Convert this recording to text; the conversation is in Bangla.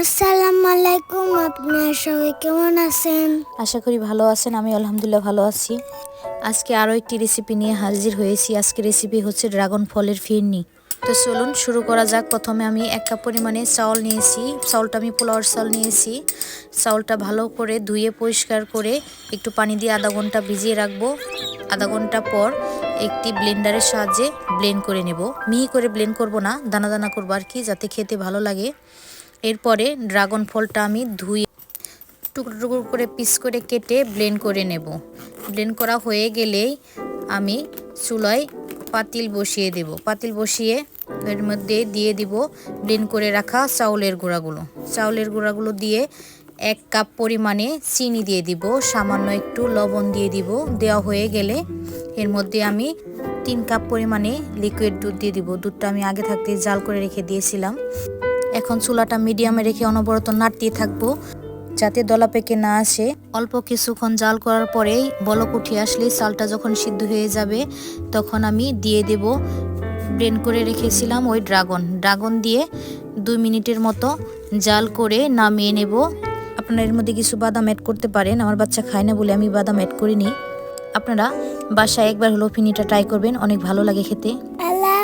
আসসালামু আলাইকুম, আপনারা সবাই কেমন আছেন? আশা করি ভালো আছেন আমি আলহামদুলিল্লাহ ভালো আছি। আজকে আরও একটি রেসিপি নিয়ে হাজির হয়েছি। আজকে রেসিপি হচ্ছে ড্রাগন ফলের ফিরনি। তো চলুন, শুরু করা যাক। প্রথমে আমি এক কাপ পরিমাণে চাউল নিয়েছি। চাউলটা আমি পোলাওয়ার চাউল নিয়েছি। চাউলটা ভালো করে ধুয়ে পরিষ্কার করে একটু পানি দিয়ে আধা ঘণ্টা ভিজিয়ে রাখব। আধা ঘণ্টা পর একটি ব্লেন্ডারের সাহায্যে ব্লেন্ড করে নেব। মিহি করে ব্লেন্ড করব না, দানা দানা করব আর কি, যাতে খেতে ভালো লাগে। এরপরে ড্রাগন ফলটা আমি ধুয়ে টুকরো টুকরো করে পিস করে কেটে ব্লেন্ড করে নেব। ব্লেন্ড করা হয়ে গেলেই আমি চুলায় পাতিল বসিয়ে দেব। পাতিল বসিয়ে এর মধ্যে দিয়ে দিব ব্লেন্ড করে রাখা চাউলের গুঁড়াগুলো। চাউলের গুঁড়াগুলো দিয়ে এক কাপ পরিমাণে চিনি দিয়ে দিব, সামান্য একটু লবণ দিয়ে দিব। দেওয়া হয়ে গেলে এর মধ্যে আমি তিন কাপ পরিমাণে লিকুইড দুধ দিয়ে দিব। দুধটা আমি আগে থাকতে জাল করে রেখে দিয়েছিলাম। এখন চুলাটা মিডিয়ামে রেখে অনবরত নাড়তে থাকব, যাতে দলা পেকে না আসে। অল্প কিছুক্ষণ জাল করার পরেই বলক উঠে আসলেই চালটা যখন সিদ্ধ হয়ে যাবে, তখন আমি দিয়ে দেব ব্রেন করে রেখেছিলাম ওই ড্রাগন। ড্রাগন দিয়ে দুই মিনিটের মতো জাল করে নামিয়ে নেব। আপনারা এর মধ্যে কিছু বাদাম অ্যাড করতে পারেন, আমার বাচ্চা খায় না বলে আমি বাদাম অ্যাড করিনি। আপনারা বাসায় একবার হলো ফিনিটা ট্রাই করবেন, অনেক ভালো লাগে খেতে। আল্লাহ